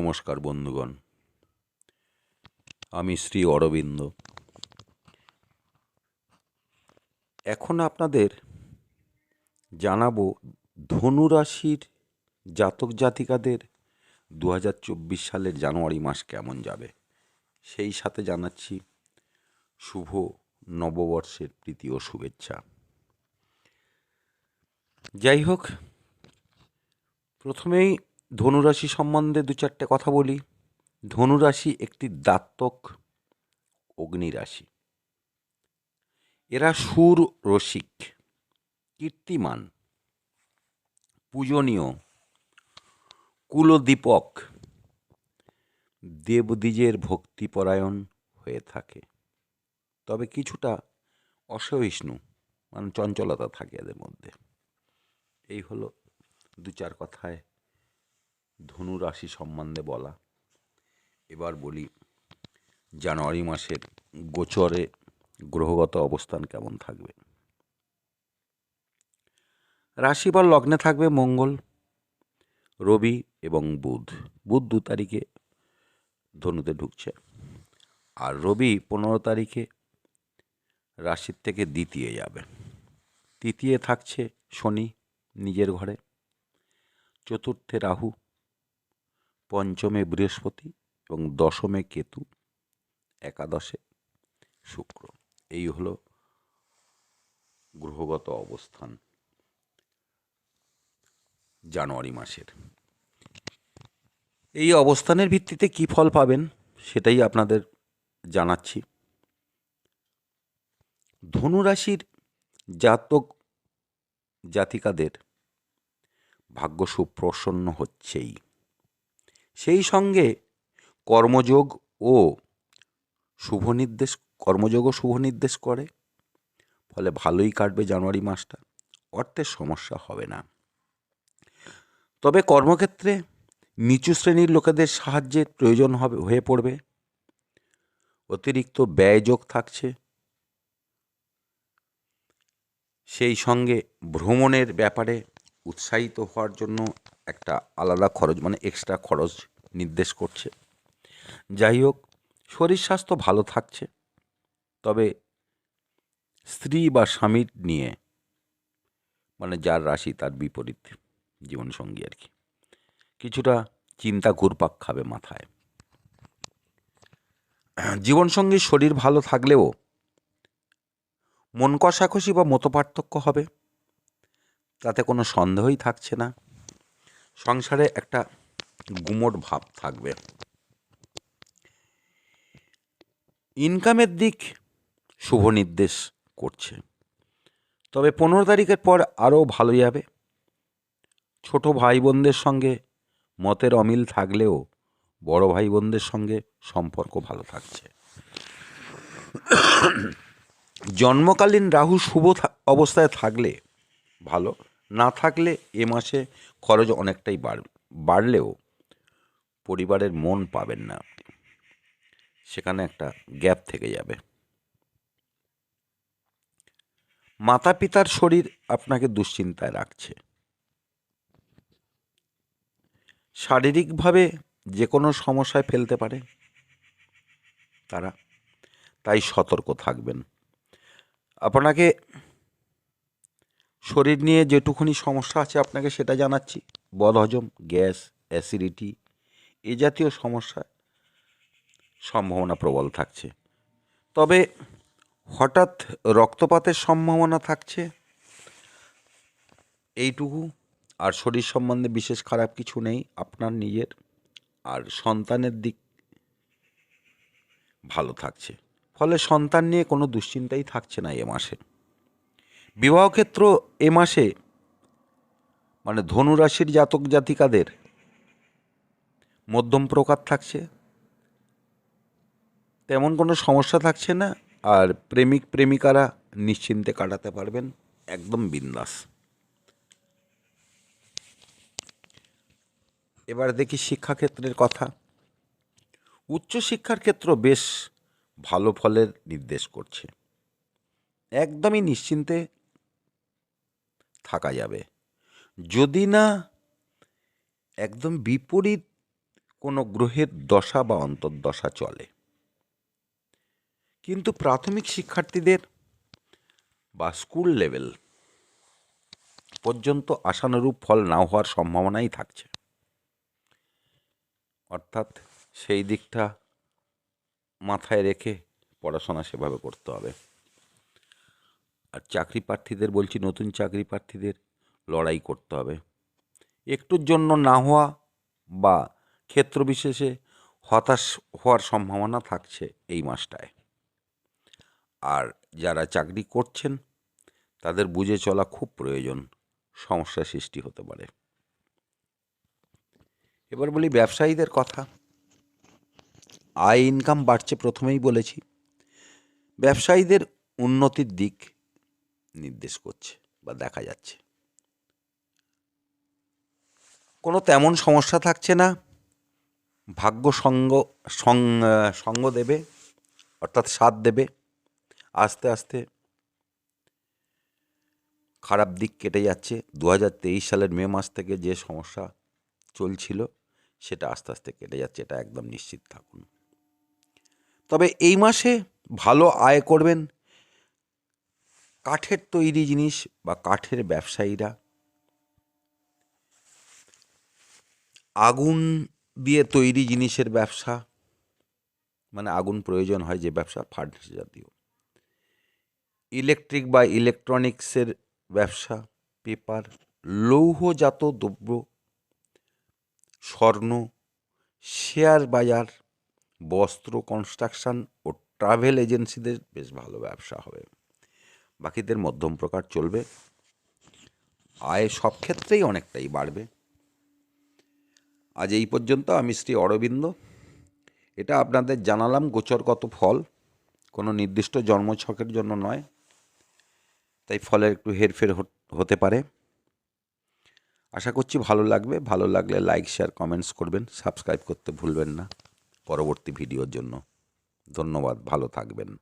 নমস্কার, বন্ধুগণ। আমি শ্রী অরবিন্দ। এখন আপনাদের জানাব ধনুরাশির জাতক জাতিকাদের দু হাজার চব্বিশ সালের জানুয়ারি মাস কেমন যাবে? সেই সাথে জানাচ্ছি শুভ নববর্ষের প্রীতি ও শুভেচ্ছা। যাই হোক, প্রথমেই ধনুরাশি সম্বন্ধে দু চারটে কথা বলি। ধনুরাশি একটি দাত্তক অগ্নিরাশি। এরা সুর রসিক, কীর্তিমান, পূজনীয়, কুলদীপক দেবদ্বিজের ভক্তিপরায়ণ হয়ে থাকে। তবে কিছুটা অসহিষ্ণু মানে চঞ্চলতা থাকে এদের মধ্যে। এই হলো দু চার কথায় ধনু রাশি সম্বন্ধে বলা। এবার বলি, জানুয়ারি মাসের গোচরে গ্রহগত অবস্থান কেমন থাকবে? রাশি বা লগ্নে থাকবে মঙ্গল, রবি এবং বুধ। বুধ দু তারিখে ধনুতে ঢুকছে। আর রবি পনেরো তারিখে রাশির থেকে দ্বিতীয় যাবে। তৃতীয় থাকছে শনি নিজের ঘরে। চতুর্থে রাহু পঞ্চমে বৃহস্পতি এবং দশমে কেতু, একাদশে শুক্র। এই হলো গ্রহগত অবস্থান জানুয়ারি মাসের। এই অবস্থানের ভিত্তিতে কি ফল পাবেন সেটাই আপনাদের জানাচ্ছি। ধনুরাশির জাতক জাতিকাদের ভাগ্য সুপ্রসন্ন হচ্ছেই। সেই সঙ্গে কর্মযোগ ও শুভ নির্দেশ কর্মযোগও শুভ নির্দেশ করে। ফলে ভালোই কাটবে জানুয়ারি মাসটা। অর্থের সমস্যা হবে না। তবে কর্মক্ষেত্রে নিচু শ্রেণির লোকেদের সাহায্যের প্রয়োজন হবে, হয়ে পড়বে। অতিরিক্ত ব্যয়যোগ থাকছে। সেই সঙ্গে ভ্রমণের ব্যাপারে উৎসাহিত হওয়ার জন্য একটা আলাদা খরচ মানে এক্সট্রা খরচ নির্দেশ করছে। যাই হোক, শরীর স্বাস্থ্য ভালো থাকছে। তবে স্ত্রী বা স্বামীর নিয়ে মানে যার রাশি তার বিপরীত জীবনসঙ্গী আর কি। কিছুটা চিন্তা ঘুরপাক খাবে মাথায়। জীবনসঙ্গীর শরীর ভালো থাকলেও মন কষাকষি বা মতপার্থক্য হবে। তাতে কোনো সন্দেহই থাকছে না। সংসারে একটা গুমোট ভাব থাকবে। ইনকামের দিক শুভ নির্দেশ করছে। তবে পনেরো তারিখের পর আরও ভালো যাবে। ছোট ভাই বোনদের সঙ্গে মতের অমিল থাকলেও বড় ভাই বোনদের সঙ্গে সম্পর্ক ভালো থাকছে। জন্মকালীন রাহু শুভ অবস্থায় থাকলে ভালো, না থাকলে এ মাসে খরচ অনেকটাই বাড় বাড়লেও পরিবারের মন পাবেন না। সেখানে একটা গ্যাপ থেকে যাবে। মাতা পিতার শরীর আপনাকে দুশ্চিন্তায় রাখছে। শারীরিকভাবে যে কোনো সমস্যায় ফেলতে পারে। তারা, তাই সতর্ক থাকবেন। আপনাকে শরীর নিয়ে যেটুকুনি সমস্যা আছে আপনাকে সেটা জানাচ্ছি। বদহজম গ্যাস, অ্যাসিডিটি, এ জাতীয় সমস্যা সম্ভাবনা প্রবল থাকছে। তবে হঠাৎ রক্তপাতের সম্ভাবনা থাকছে, এইটুকু। আর শরীর সম্বন্ধে বিশেষ খারাপ কিছু নেই, আপনার নিজের। আর সন্তানের দিক ভালো থাকছে। ফলে সন্তান নিয়ে কোনো দুশ্চিন্তাই থাকছে না এ মাসে। বিবাহক্ষেত্র এ মাসে মানে ধনুরাশির জাতক জাতিকাদের মধ্যম প্রকার থাকছে। তেমন কোনো সমস্যা থাকছে না, আর প্রেমিক প্রেমিকারা নিশ্চিন্তে কাটাতে পারবেন, একদম বিন্দাস। এবার দেখি শিক্ষাক্ষেত্রের কথা। উচ্চশিক্ষার ক্ষেত্র বেশ ভালো ফলের নির্দেশ করছে। একদমই নিশ্চিন্তে থাকা যাবে। যদি না, একদম বিপরীত কোনো গ্রহের দশা বা অন্তর্দশা চলে। কিন্তু প্রাথমিক শিক্ষার্থীদের বা স্কুল লেভেল পর্যন্ত আশানুরূপ ফল না হওয়ার সম্ভাবনাই থাকছে। অর্থাৎ সেই দিকটা মাথায় রেখে পড়াশোনা সেভাবে করতে হবে। আর চাকরি প্রার্থীদের বলছি, নতুন চাকরি প্রার্থীদের লড়াই করতে হবে। একটুর জন্য না হওয়া বা ক্ষেত্র বিশেষে হতাশ হওয়ার সম্ভাবনা থাকছে এই মাসটায়। আর যারা চাকরি করছেন, তাদের বুঝে চলা খুব প্রয়োজন, সমস্যা সৃষ্টি হতে পারে। এবার বলি ব্যবসায়ীদের কথা। আয় ইনকাম বাড়ছে প্রথমেই বলেছি। ব্যবসায়ীদের উন্নতির দিক নির্দেশ করছে বা দেখা যাচ্ছে। কোনো তেমন সমস্যা থাকছে না। ভাগ্য সঙ্গ সঙ্গ দেবে, অর্থাৎ সাথ দেবে। আস্তে আস্তে খারাপ দিক কেটে যাচ্ছে। দু হাজার তেইশ সালের মে মাস থেকে যে সমস্যা চলছিল, সেটা আস্তে আস্তে কেটে যাচ্ছে, এটা একদম নিশ্চিত থাকুন। তবে এই মাসে ভালো আয় করবেন কাঠের তৈরি জিনিস বা কাঠের ব্যবসায়ীরা। আগুন দিয়ে তৈরি জিনিসের ব্যবসা মানে আগুন প্রয়োজন হয় যে ব্যবসা ফার্নিচার জাতীয়। ইলেকট্রিক বা ইলেকট্রনিক্সের ব্যবসা পেপার লৌহজাত দ্রব্য, স্বর্ণ শেয়ার বাজার, বস্ত্র কনস্ট্রাকশন ও ট্রাভেল এজেন্সিদের বেশ ভালো ব্যবসা হবে। বাকিদের মধ্যম প্রকার চলবে। আয় সব ক্ষেত্রেই অনেকটাই বাড়বে। আজ এই পর্যন্ত আমি শ্রী অরবিন্দ। এটা আপনাদের জানালাম গোচরগত ফল। কোনো নির্দিষ্ট জন্মছকের জন্য নয়। তাই ফলের একটু হেরফের হত- হতে পারে। আশা করছি ভালো লাগবে। ভালো লাগলে লাইক, শেয়ার, কমেন্টস করবেন। সাবস্ক্রাইব করতে ভুলবেন না। পরবর্তী ভিডিওর জন্য। ধন্যবাদ। ভালো থাকবেন।